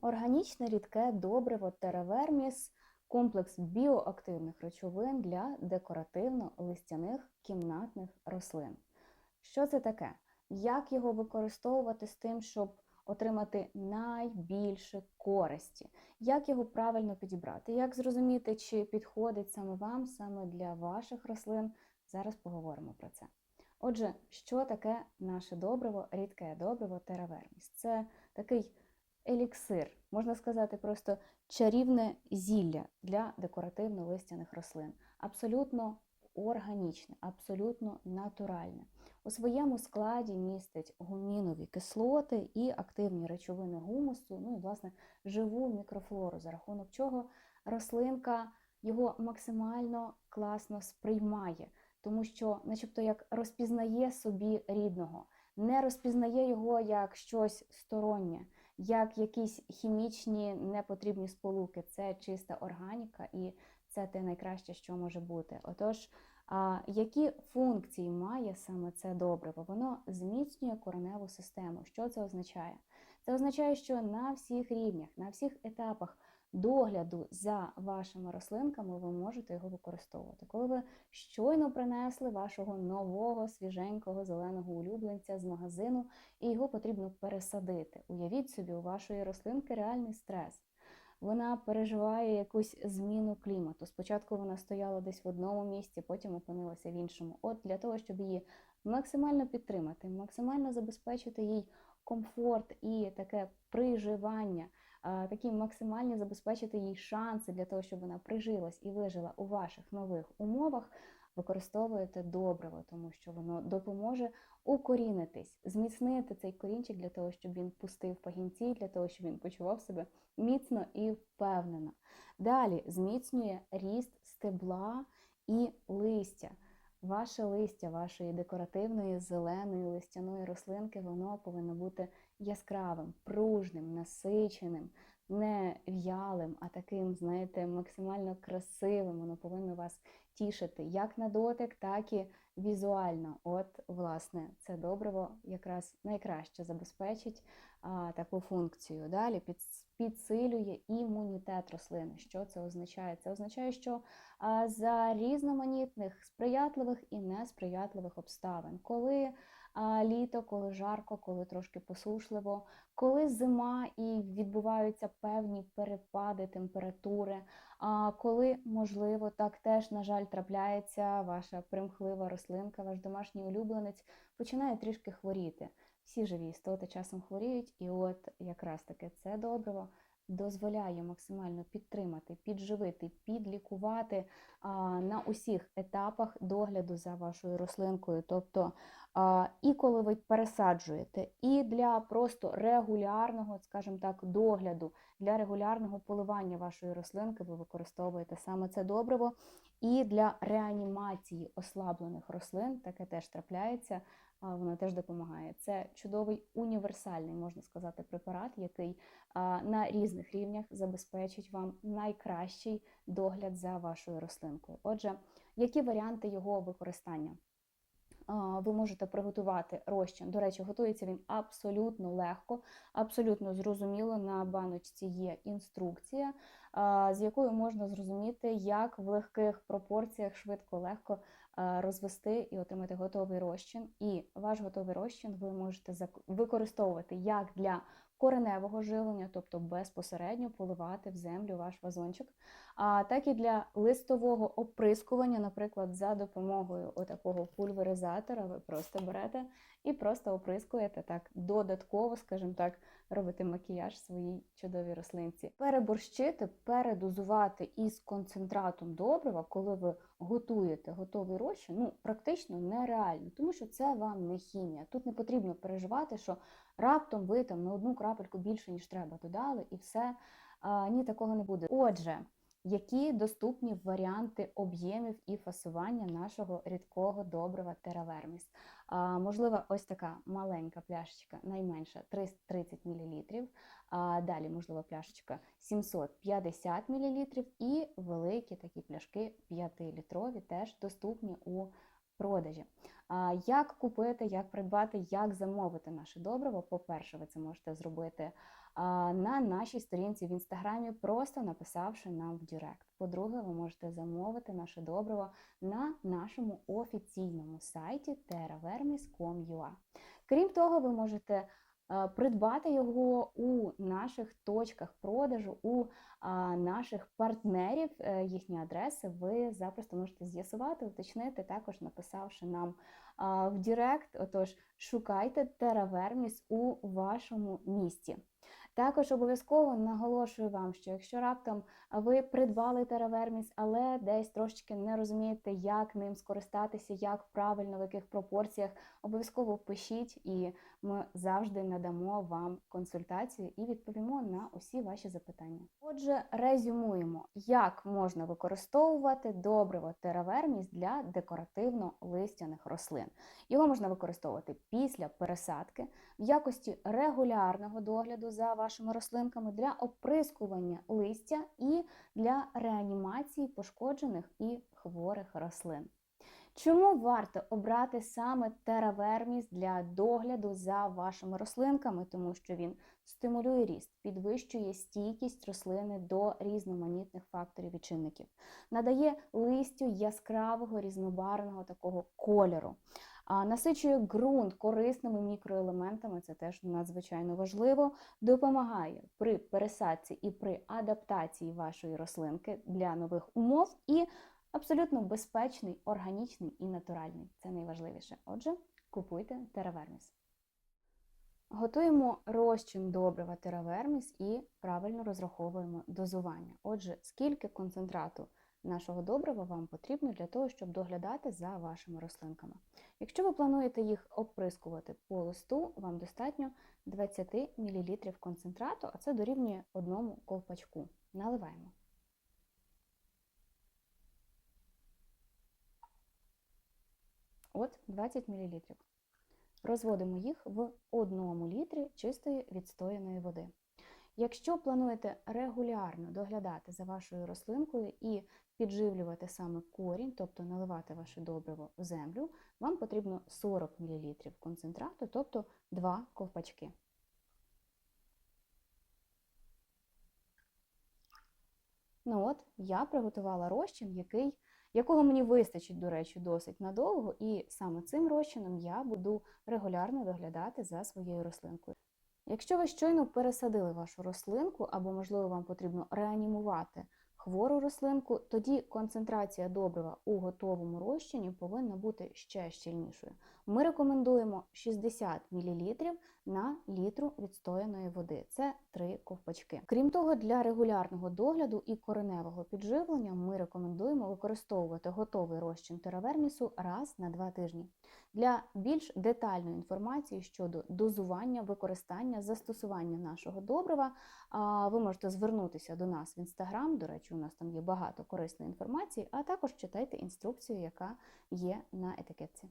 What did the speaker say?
Органічне рідке добриво Тераверміс комплекс біоактивних речовин для декоративно-листяних кімнатних рослин. Що це таке? Як його використовувати з тим, щоб отримати найбільше користі? Як його правильно підібрати? Як зрозуміти, чи підходить саме вам, саме для ваших рослин? Зараз поговоримо про це. Отже, що таке наше добриво, рідке добриво Тераверміс? Це такий еліксир, можна сказати, просто чарівне зілля для декоративно-листяних рослин. Абсолютно органічне, абсолютно натуральне. У своєму складі містить гумінові кислоти і активні речовини гумусу, ну і, власне, живу мікрофлору, за рахунок чого рослинка його максимально класно сприймає, тому що, начебто, як розпізнає собі рідного, не розпізнає його як щось стороннє, як якісь хімічні непотрібні сполуки. Це чиста органіка, і це те найкраще, що може бути. Отож, а які функції має саме це добриво? Воно зміцнює кореневу систему. Що це означає? Це означає, що на всіх рівнях, на всіх етапах догляду за вашими рослинками ви можете його використовувати. Коли ви щойно принесли вашого нового свіженького зеленого улюбленця з магазину, і його потрібно пересадити. Уявіть собі, у вашої рослинки реальний стрес. Вона переживає якусь зміну клімату. Спочатку вона стояла десь в одному місці, потім опинилася в іншому. От для того, щоб її максимально підтримати, максимально забезпечити їй комфорт і таке приживання, такі максимальні забезпечити їй шанси для того, щоб вона прижилась і вижила у ваших нових умовах. Використовуєте добриво, тому що воно допоможе укорінитись, зміцнити цей корінчик для того, щоб він пустив пагінці, для того, щоб він почував себе міцно і впевнено. Далі зміцнює ріст стебла і листя. Ваше листя, вашої декоративної зеленої листяної рослинки, воно повинно бути яскравим, пружним, насиченим, не в'ялим, а таким, знаєте, максимально красивим. Воно повинно вас тішити як на дотик, так і візуально. От, власне, це добриво якраз найкраще забезпечить а, таку функцію. Далі під, підсилює імунітет рослини. Що це означає? Це означає, що а, за різноманітних сприятливих і несприятливих обставин, коли літо, коли жарко, коли трошки посушливо, коли зима і відбуваються певні перепади температури. А коли можливо, так теж, на жаль, трапляється ваша примхлива рослинка, ваш домашній улюбленець починає трішки хворіти. Всі живі істоти часом хворіють, і от якраз таки це добриво дозволяє максимально підтримати, підживити, підлікувати а, на усіх етапах догляду за вашою рослинкою. Тобто і коли ви пересаджуєте, і для просто регулярного, скажімо так, догляду, для регулярного поливання вашої рослинки ви використовуєте саме це добриво. І для реанімації ослаблених рослин таке теж трапляється воно теж допомагає. Це чудовий універсальний, можна сказати, препарат, який на різних рівнях забезпечить вам найкращий догляд за вашою рослинкою. Отже, які варіанти його використання? Ви можете приготувати розчин. До речі, готується він абсолютно легко, абсолютно зрозуміло. На баночці є інструкція, з якою можна зрозуміти, як в легких пропорціях швидко, легко розвести і отримати готовий розчин. І ваш готовий розчин ви можете використовувати як для кореневого живлення, тобто безпосередньо поливати в землю ваш вазончик, а так і для листового оприскування, наприклад, за допомогою отакого пульверизатора, ви просто берете і просто оприскуєте так додатково, скажімо так, робити макіяж своїй чудовій рослинці. Переборщити, передозувати із концентратом добрива, коли ви готуєте готовий розчин, ну практично нереально, тому що це вам не хімія. Тут не потрібно переживати, що раптом ви там на одну крапельку більше, ніж треба, додали, і все. А, Ні, такого не буде. Отже, які доступні варіанти об'ємів і фасування нашого рідкого добрива тераверміс? Можливо, ось така маленька пляшечка, найменша 330 мл. А, Далі, можливо, пляшечка 750 мл і великі такі пляшки 5-літрові, теж доступні у продажі. Як купити, як придбати, як замовити наше добриво? По-перше, ви це можете зробити на нашій сторінці в інстаграмі, просто написавши нам в Директ. По-друге, ви можете замовити наше добриво на нашому офіційному сайті terravermis.com.ua. Крім того, ви можете придбати його у наших точках продажу, у наших партнерів, е, їхні адреси ви запросто можете з'ясувати, уточнити, також написавши нам в Директ. Отож, шукайте Тераверміс у вашому місті. Також обов'язково наголошую вам, що якщо раптом ви придбали Тераверміс, але десь трошечки не розумієте, як ним скористатися, як правильно, в яких пропорціях, обов'язково пишіть, і ми завжди надамо вам консультацію і відповімо на усі ваші запитання. Отже, резюмуємо, як можна використовувати добриво Тераверміс для декоративно-листяних рослин. Його можна використовувати після пересадки в якості регулярного догляду за вашими рослинками для оприскування листя і для реанімації пошкоджених і хворих рослин. Чому варто обрати саме тераверміс для догляду за вашими рослинками? Тому що він стимулює ріст, підвищує стійкість рослини до різноманітних факторів і чинників, надає листю яскравого різнобарвного такого кольору. Насичує ґрунт корисними мікроелементами, це теж надзвичайно важливо, допомагає при пересадці і при адаптації вашої рослинки для нових умов і абсолютно безпечний, органічний і натуральний. Це найважливіше. Отже, купуйте тераверміс. Готуємо розчин добрива тераверміс і правильно розраховуємо дозування. Отже, скільки концентрату нашого добрива вам потрібно для того, щоб доглядати за вашими рослинками. Якщо ви плануєте їх оприскувати по листу, вам достатньо 20 мл концентрату, а це дорівнює одному ковпачку. Наливаємо. От 20 мл. Розводимо їх в 1 літрі чистої відстояної води. Якщо плануєте регулярно доглядати за вашою рослинкою і підживлювати саме корінь, тобто наливати ваше добриво в землю, вам потрібно 40 мл концентрату, тобто 2 ковпачки. Ну от, я приготувала розчин, який, якого мені вистачить, до речі, досить надовго, і саме цим розчином я буду регулярно доглядати за своєю рослинкою. Якщо ви щойно пересадили вашу рослинку, або, можливо, вам потрібно реанімувати хвору рослинку, тоді концентрація добрива у готовому розчині повинна бути ще щільнішою. Ми рекомендуємо 60 мл на літру відстояної води. Це 3 ковпачки. Крім того, для регулярного догляду і кореневого підживлення ми рекомендуємо використовувати готовий розчин теравермісу раз на два тижні. Для більш детальної інформації щодо дозування, використання, застосування нашого добрива, ви можете звернутися до нас в інстаграм. До речі, у нас там є багато корисної інформації, а також читайте інструкцію, яка є на етикетці.